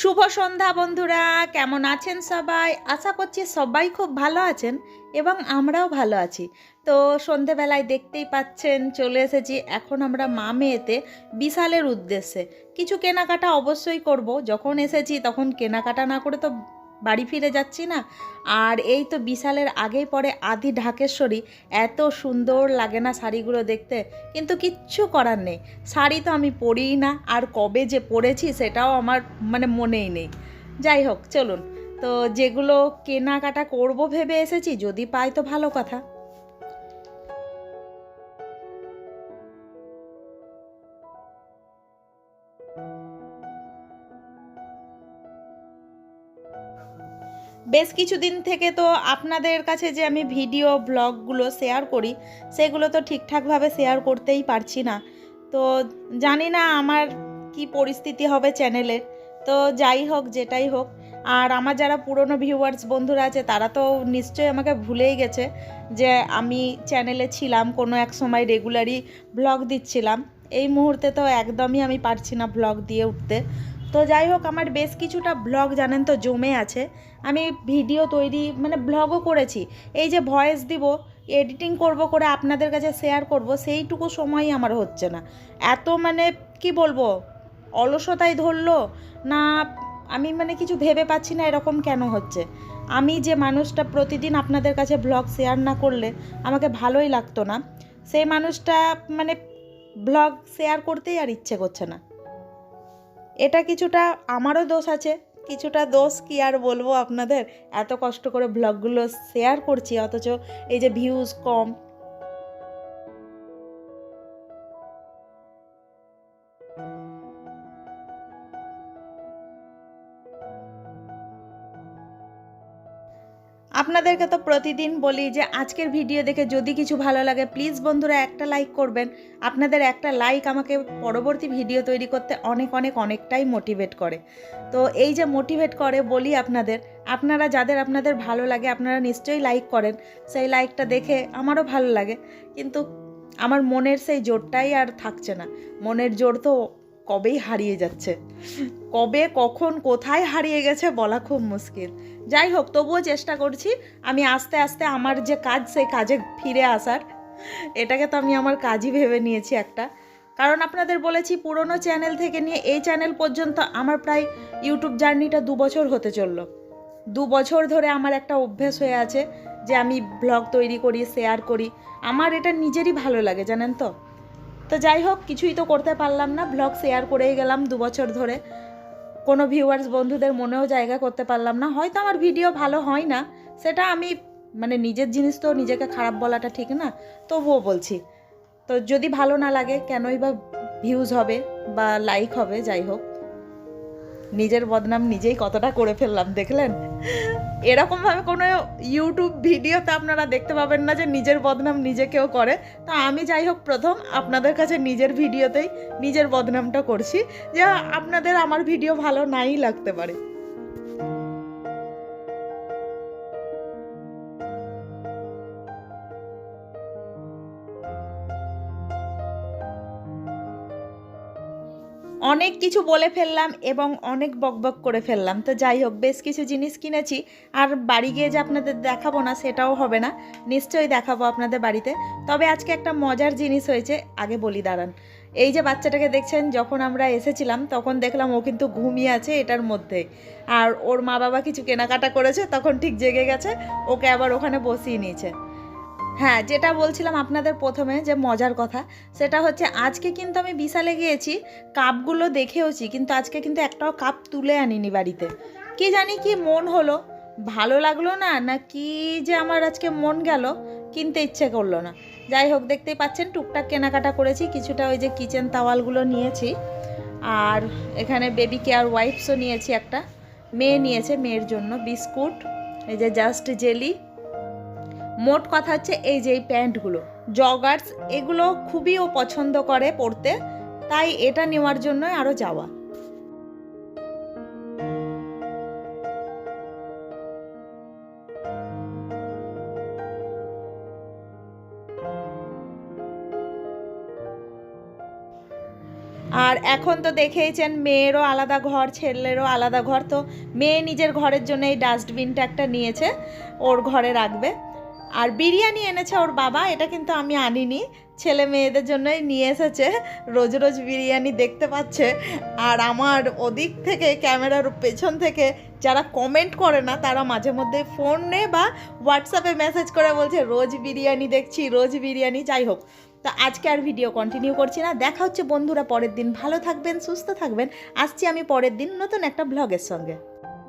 শুভ সন্ধ্যা বন্ধুরা, কেমন আছেন সবাই? আশা করছি সবাই খুব ভালো আছেন এবং আমরাও ভালো আছি। তো সন্ধেবেলায় দেখতেই পাচ্ছেন, চলে এসেছি এখন আমরা মা মেয়েতে বিশালের উদ্দেশ্যে। কিছু কেনাকাটা অবশ্যই করব, যখন এসেছি তখন কেনাকাটা না করে তো বাড়ি ফিরে যাচ্ছি না। আর এই তো বিশালের আগেই পরে আদি ঢাকেশ্বরী। এত সুন্দর লাগে না শাড়িগুলো দেখতে। কিন্তু কিচ্ছু করার নেই। শাড়ি তো আমি পরিই না। আর কবে যে পরেছি সেটাও আমার মানে মনেই নেই। যাই হোক, চলুন। তো যেগুলো কেনাকাটা করব ভেবে এসেছি, যদি পাই তো ভালো কথা। বেশ কিছুদিন থেকে তো আপনাদের কাছে যে আমি ভিডিও, ব্লগগুলো শেয়ার করি, সেগুলো তো ঠিকঠাকভাবে শেয়ার করতেই পারছি না। তো জানি না আমার কি পরিস্থিতি হবে চ্যানেলের তো যাই হোক, যেটাই হোক। আর আমার যারা পুরনো ভিউয়ার্স বন্ধুরা আছে, তারা তো নিশ্চয়ই আমাকে ভুলেই গেছে যে আমি চ্যানেলে ছিলাম, কোনো এক সময় রেগুলারই ব্লগ দিচ্ছিলাম। এই মুহূর্তে তো একদমই আমি পারছি না ব্লগ দিয়ে উঠতে। তো যাই হোক, আমার বেশ কিছুটা ব্লগ জানেন তো জমে আছে। আমি ভিডিও তৈরি মানে ব্লগও করেছি। এই যে ভয়েস দিব, এডিটিং করব করে আপনাদের কাছে শেয়ার করব, সেইটুকু সময়ই আমার হচ্ছে না। এত মানে কি বলব অলসতায় ধরলো, না, আমি মানে কিছু ভেবে পাচ্ছি না এরকম কেন হচ্ছে। আমি যে মানুষটা প্রতিদিন আপনাদের কাছে ব্লগ শেয়ার না করলে আমাকে ভালোই লাগতো না। সেই মানুষটা মানে ব্লগ শেয়ার করতেই আর ইচ্ছে করছে না। এটা কিছুটা আমারও দোষ আছে, কিছুটা দোষ কি আর বলব আপনাদের? এত কষ্ট করে ব্লগগুলো শেয়ার করছি, অথচ এই যে ভিউজ কম আপনাদেরকে তো প্রতিদিন বলি যে আজকের ভিডিও দেখে যদি কিছু ভালো লাগে প্লিজ বন্ধুরা একটা লাইক করবেন। আপনাদের একটা লাইক আমাকে পরবর্তী ভিডিও তৈরি করতে অনেক অনেক, অনেকটাই মোটিভেট করে। তো এই যে মোটিভেট করে বলি আপনাদের, আপনারা যাদের আপনাদের ভালো লাগে, আপনারা নিশ্চয়ই লাইক করেন। সেই লাইকটা দেখে আমারও ভালো লাগে। কিন্তু আমার মনের সেই জোরটাই আর থাকছে না। মনের জোর তো কবেই হারিয়ে যাচ্ছে। কবে, কখন, কোথায় হারিয়ে গেছে বলা খুব মুশকিল। যাই হোক, তবুও চেষ্টা করছি আমি আস্তে আস্তে আমার যে কাজ, সেই কাজে ফিরে আসার। এটাকে তো আমি আমার কাজই ভেবে নিয়েছি একটা। কারণ আপনাদের বলেছি, পুরনো চ্যানেল থেকে নিয়ে এই চ্যানেল পর্যন্ত আমার প্রায় ইউটিউব জার্নিটা দু বছর হতে চলল। দু বছর ধরে আমার একটা অভ্যেস হয়ে আছে যে আমি ব্লগ তৈরি করি, শেয়ার করি। আমার এটা নিজেরই ভালো লাগে, জানেন তো? তো যাই হোক, কিছুই তো করতে পারলাম না। ব্লগ শেয়ার করেই গেলাম দু বছর ধরে। কোনো ভিউয়ার্স বন্ধুদের মনেও জায়গা করতে পারলাম না। হয়তো আমার ভিডিও ভালো হয় না, সেটা আমি মানে নিজের জিনিস তো নিজেকে খারাপ বলাটা ঠিক না, তবুও বলছি। তো যদি ভালো না লাগে, কেনই বা ভিউজ হবে বা লাইক হবে, যাই হোক। নিজের বদনাম নিজেই কতটা করে ফেললাম, দেখলেন? এরকমভাবে কোনো ইউটিউব ভিডিওতে আপনারা দেখতে পাবেন না যে নিজের বদনাম নিজে কেউ করে। তো আমি যাই হোক, প্রথম আপনাদের কাছে নিজের ভিডিওতেই নিজের বদনামটা করছি, যে আপনাদের আমার ভিডিও ভালো নাই লাগতে পারে। অনেক কিছু বলে ফেললাম এবং অনেক বকবক করে ফেললাম। তো যাই হোক, বেশ কিছু জিনিস কিনেছি। আর বাড়ি গিয়ে যে আপনাদের দেখাবো না, সেটাও হবে না। নিশ্চয়ই দেখাবো আপনাদের বাড়িতে। তবে আজকে একটা মজার জিনিস হয়েছে, আগে বলি দাঁড়ান। এই যে বাচ্চাটাকে দেখছেন, যখন আমরা এসেছিলাম, তখন দেখলাম ও কিন্তু ঘুমিয়ে আছে এটার মধ্যে। আর ওর মা বাবা কিছু কেনাকাটা করেছে, তখন ঠিক জেগে গেছে, ওকে আবার ওখানে বসিয়ে নিয়েছে। হ্যাঁ যেটা বলছিলাম আপনাদের প্রথমে যে মজার কথা, সেটা হচ্ছে আজকে কিন্তু আমি বিশালে গিয়েছি, কাপগুলো দেখেওছি, কিন্তু আজকে কিন্তু একটাও কাপ তুলে আনিনি বাড়িতে। কি জানি কি মন হলো, ভালো লাগল না না কি যে আমার আজকে মন গেল, কিনতে ইচ্ছে করল না। যাই হোক, দেখতেই পাচ্ছেন, টুকটাক কেনাকাটা করেছি, কিছুটা ওই যে কিচেন তাওয়ালগুলো নিয়েছি, আর এখানে বেবি কেয়ার ওয়াইপসও নিয়েছি একটা, মেয়ে নিয়েছে, মেয়ের জন্য বিস্কুট, এই যে জাস্ট জেলি মোট কথা হচ্ছে এই যে এই প্যান্টগুলো। জগার্স এগুলো খুবই ও পছন্দ করে পরতে, তাই এটা নেওয়ার জন্য আরও যাওয়া। আর এখন তো দেখেইছেন মেয়েরও আলাদা ঘর, ছেলেরও আলাদা ঘর, তো মেয়ে নিজের ঘরের জন্য এই ডাস্টবিনটা একটা নিয়েছে, ওর ঘরে রাখবে। আর বিরিয়ানি এনেছে ওর বাবা, এটা কিন্তু আমি আনিনি। ছেলে মেয়েদের জন্যই নিয়ে এসেছে, রোজ রোজ বিরিয়ানি দেখতে পাচ্ছে। আর আমার ওদিক থেকে, ক্যামেরার পেছন থেকে যারা কমেন্ট করে না, তারা মাঝে মধ্যে ফোনে বা হোয়াটসঅ্যাপে মেসেজ করে বলছে, রোজ বিরিয়ানি দেখছি, রোজ বিরিয়ানি। যাই হোক, তো আজকে আর ভিডিও কন্টিনিউ করছি না। দেখা হচ্ছে বন্ধুরা পরের দিন। ভালো থাকবেন, সুস্থ থাকবেন। আসছি আমি পরের দিন নতুন একটা ব্লগের সঙ্গে।